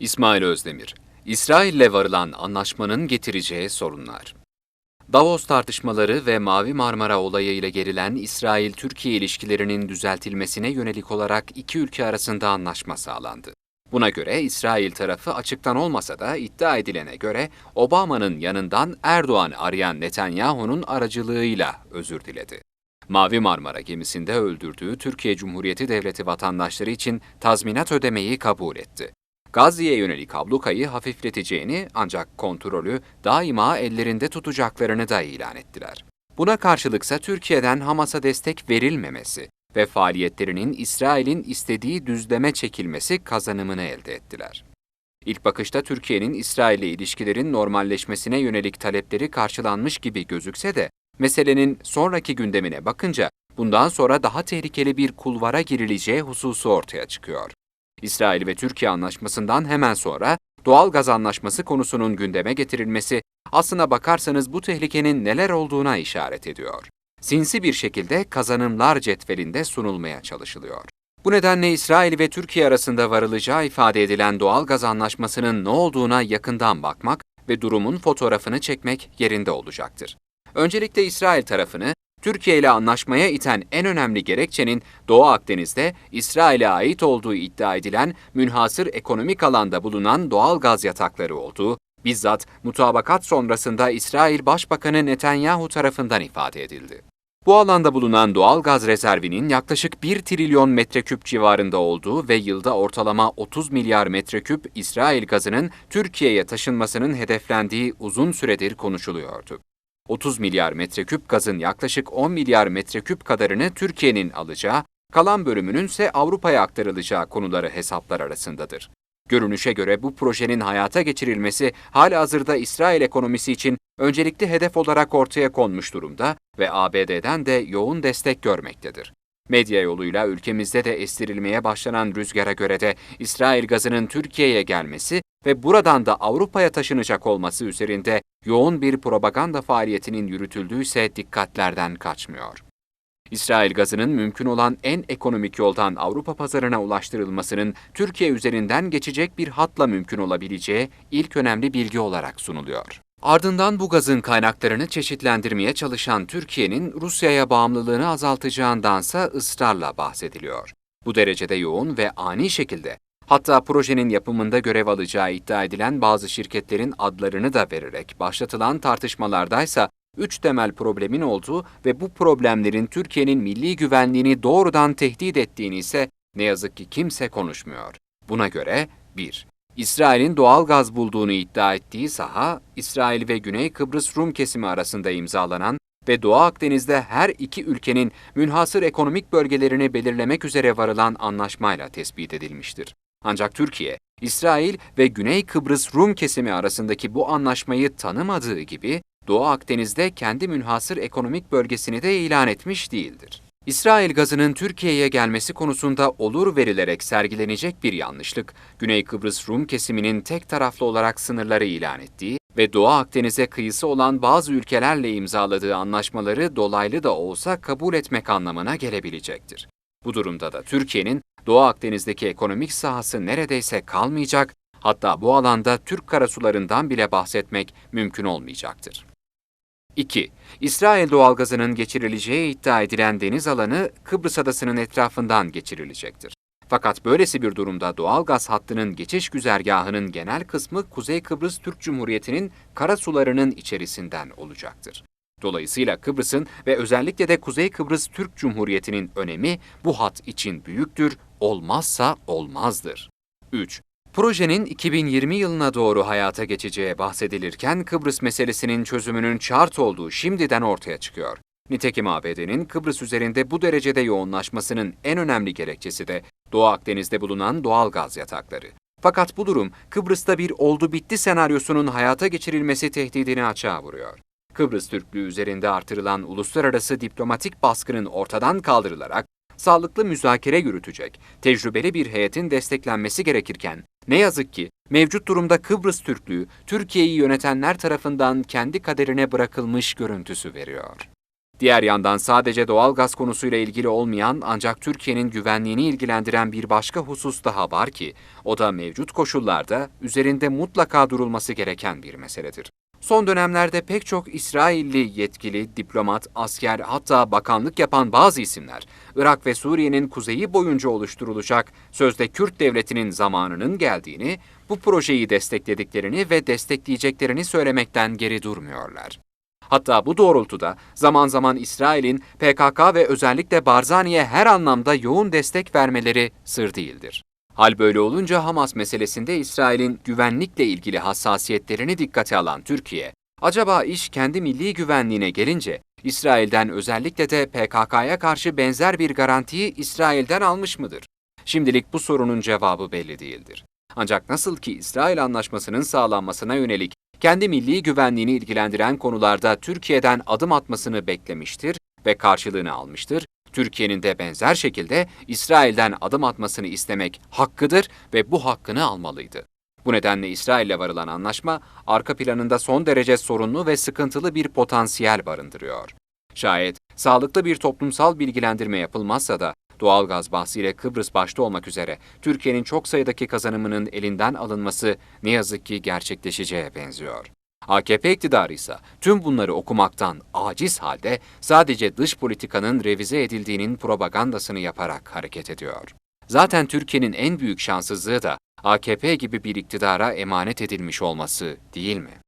İsmail Özdemir, İsrail'le varılan anlaşmanın getireceği sorunlar. Davos tartışmaları ve Mavi Marmara olayıyla gerilen İsrail-Türkiye ilişkilerinin düzeltilmesine yönelik olarak iki ülke arasında anlaşma sağlandı. Buna göre İsrail tarafı açıktan olmasa da iddia edilene göre Obama'nın yanından Erdoğan'ı arayan Netanyahu'nun aracılığıyla özür diledi. Mavi Marmara gemisinde öldürdüğü Türkiye Cumhuriyeti Devleti vatandaşları için tazminat ödemeyi kabul etti. Gazze'ye yönelik ablukayı hafifleteceğini ancak kontrolü daima ellerinde tutacaklarını da ilan ettiler. Buna karşılıksa Türkiye'den Hamas'a destek verilmemesi ve faaliyetlerinin İsrail'in istediği düzleme çekilmesi kazanımını elde ettiler. İlk bakışta Türkiye'nin İsrail'le ilişkilerin normalleşmesine yönelik talepleri karşılanmış gibi gözükse de meselenin sonraki gündemine bakınca bundan sonra daha tehlikeli bir kulvara girileceği hususu ortaya çıkıyor. İsrail ve Türkiye anlaşmasından hemen sonra doğal gaz anlaşması konusunun gündeme getirilmesi aslına bakarsanız bu tehlikenin neler olduğuna işaret ediyor. Sinsi bir şekilde kazanımlar cetvelinde sunulmaya çalışılıyor. Bu nedenle İsrail ve Türkiye arasında varılacağı ifade edilen doğal gaz anlaşmasının ne olduğuna yakından bakmak ve durumun fotoğrafını çekmek yerinde olacaktır. Öncelikle İsrail tarafını Türkiye ile anlaşmaya iten en önemli gerekçenin Doğu Akdeniz'de İsrail'e ait olduğu iddia edilen münhasır ekonomik alanda bulunan doğal gaz yatakları olduğu, bizzat mutabakat sonrasında İsrail Başbakanı Netanyahu tarafından ifade edildi. Bu alanda bulunan doğal gaz rezervinin yaklaşık 1 trilyon metreküp civarında olduğu ve yılda ortalama 30 milyar metreküp İsrail gazının Türkiye'ye taşınmasının hedeflendiği uzun süredir konuşuluyordu. 30 milyar metreküp gazın yaklaşık 10 milyar metreküp kadarını Türkiye'nin alacağı, kalan bölümünün ise Avrupa'ya aktarılacağı konuları hesaplar arasındadır. Görünüşe göre bu projenin hayata geçirilmesi halihazırda İsrail ekonomisi için öncelikli hedef olarak ortaya konmuş durumda ve ABD'den de yoğun destek görmektedir. Medya yoluyla ülkemizde de estirilmeye başlanan rüzgara göre de İsrail gazının Türkiye'ye gelmesi ve buradan da Avrupa'ya taşınacak olması üzerinde yoğun bir propaganda faaliyetinin yürütüldüyse dikkatlerden kaçmıyor. İsrail gazının mümkün olan en ekonomik yoldan Avrupa pazarına ulaştırılmasının Türkiye üzerinden geçecek bir hatla mümkün olabileceği ilk önemli bilgi olarak sunuluyor. Ardından bu gazın kaynaklarını çeşitlendirmeye çalışan Türkiye'nin Rusya'ya bağımlılığını azaltacağındansa ısrarla bahsediliyor. Bu derecede yoğun ve ani şekilde Hatta projenin yapımında görev alacağı iddia edilen bazı şirketlerin adlarını da vererek başlatılan tartışmalardaysa üç temel problemin olduğu ve bu problemlerin Türkiye'nin milli güvenliğini doğrudan tehdit ettiğini ise ne yazık ki kimse konuşmuyor. Buna göre 1. İsrail'in doğal gaz bulduğunu iddia ettiği saha, İsrail ve Güney Kıbrıs Rum kesimi arasında imzalanan ve Doğu Akdeniz'de her iki ülkenin münhasır ekonomik bölgelerini belirlemek üzere varılan anlaşmayla tespit edilmiştir. Ancak Türkiye, İsrail ve Güney Kıbrıs Rum kesimi arasındaki bu anlaşmayı tanımadığı gibi Doğu Akdeniz'de kendi münhasır ekonomik bölgesini de ilan etmiş değildir. İsrail gazının Türkiye'ye gelmesi konusunda olur verilerek sergilenecek bir yanlışlık, Güney Kıbrıs Rum kesiminin tek taraflı olarak sınırları ilan ettiği ve Doğu Akdeniz'e kıyısı olan bazı ülkelerle imzaladığı anlaşmaları dolaylı da olsa kabul etmek anlamına gelebilecektir. Bu durumda da Türkiye'nin Doğu Akdeniz'deki ekonomik sahası neredeyse kalmayacak, hatta bu alanda Türk karasularından bile bahsetmek mümkün olmayacaktır. 2. İsrail doğalgazının geçirileceği iddia edilen deniz alanı Kıbrıs adasının etrafından geçirilecektir. Fakat böylesi bir durumda doğalgaz hattının geçiş güzergahının genel kısmı Kuzey Kıbrıs Türk Cumhuriyeti'nin karasularının içerisinden olacaktır. Dolayısıyla Kıbrıs'ın ve özellikle de Kuzey Kıbrıs Türk Cumhuriyeti'nin önemi bu hat için büyüktür, olmazsa olmazdır. 3. Projenin 2020 yılına doğru hayata geçeceği bahsedilirken Kıbrıs meselesinin çözümünün şart olduğu şimdiden ortaya çıkıyor. Nitekim ABD'nin Kıbrıs üzerinde bu derecede yoğunlaşmasının en önemli gerekçesi de Doğu Akdeniz'de bulunan doğal gaz yatakları. Fakat bu durum Kıbrıs'ta bir oldu bitti senaryosunun hayata geçirilmesi tehdidini açığa vuruyor. Kıbrıs Türklüğü üzerinde artırılan uluslararası diplomatik baskının ortadan kaldırılarak sağlıklı müzakere yürütecek tecrübeli bir heyetin desteklenmesi gerekirken ne yazık ki mevcut durumda Kıbrıs Türklüğü Türkiye'yi yönetenler tarafından kendi kaderine bırakılmış görüntüsü veriyor. Diğer yandan sadece doğal gaz konusuyla ilgili olmayan ancak Türkiye'nin güvenliğini ilgilendiren bir başka husus daha var ki o da mevcut koşullarda üzerinde mutlaka durulması gereken bir meseledir. Son dönemlerde pek çok İsrailli yetkili, diplomat, asker hatta bakanlık yapan bazı isimler Irak ve Suriye'nin kuzeyi boyunca oluşturulacak sözde Kürt devletinin zamanının geldiğini, bu projeyi desteklediklerini ve destekleyeceklerini söylemekten geri durmuyorlar. Hatta bu doğrultuda zaman zaman İsrail'in PKK ve özellikle Barzani'ye her anlamda yoğun destek vermeleri sır değildir. Hal böyle olunca Hamas meselesinde İsrail'in güvenlikle ilgili hassasiyetlerini dikkate alan Türkiye, acaba iş kendi milli güvenliğine gelince İsrail'den özellikle de PKK'ya karşı benzer bir garantiyi İsrail'den almış mıdır? Şimdilik bu sorunun cevabı belli değildir. Ancak nasıl ki İsrail anlaşmasının sağlanmasına yönelik kendi milli güvenliğini ilgilendiren konularda Türkiye'den adım atmasını beklemiştir ve karşılığını almıştır. Türkiye'nin de benzer şekilde İsrail'den adım atmasını istemek hakkıdır ve bu hakkını almalıydı. Bu nedenle İsrail'le varılan anlaşma arka planında son derece sorunlu ve sıkıntılı bir potansiyel barındırıyor. Şayet sağlıklı bir toplumsal bilgilendirme yapılmazsa da doğalgaz bahsiyle Kıbrıs başta olmak üzere Türkiye'nin çok sayıdaki kazanımının elinden alınması ne yazık ki gerçekleşeceğe benziyor. AKP iktidarı ise tüm bunları okumaktan aciz halde sadece dış politikanın revize edildiğinin propagandasını yaparak hareket ediyor. Zaten Türkiye'nin en büyük şanssızlığı da AKP gibi bir iktidara emanet edilmiş olması değil mi?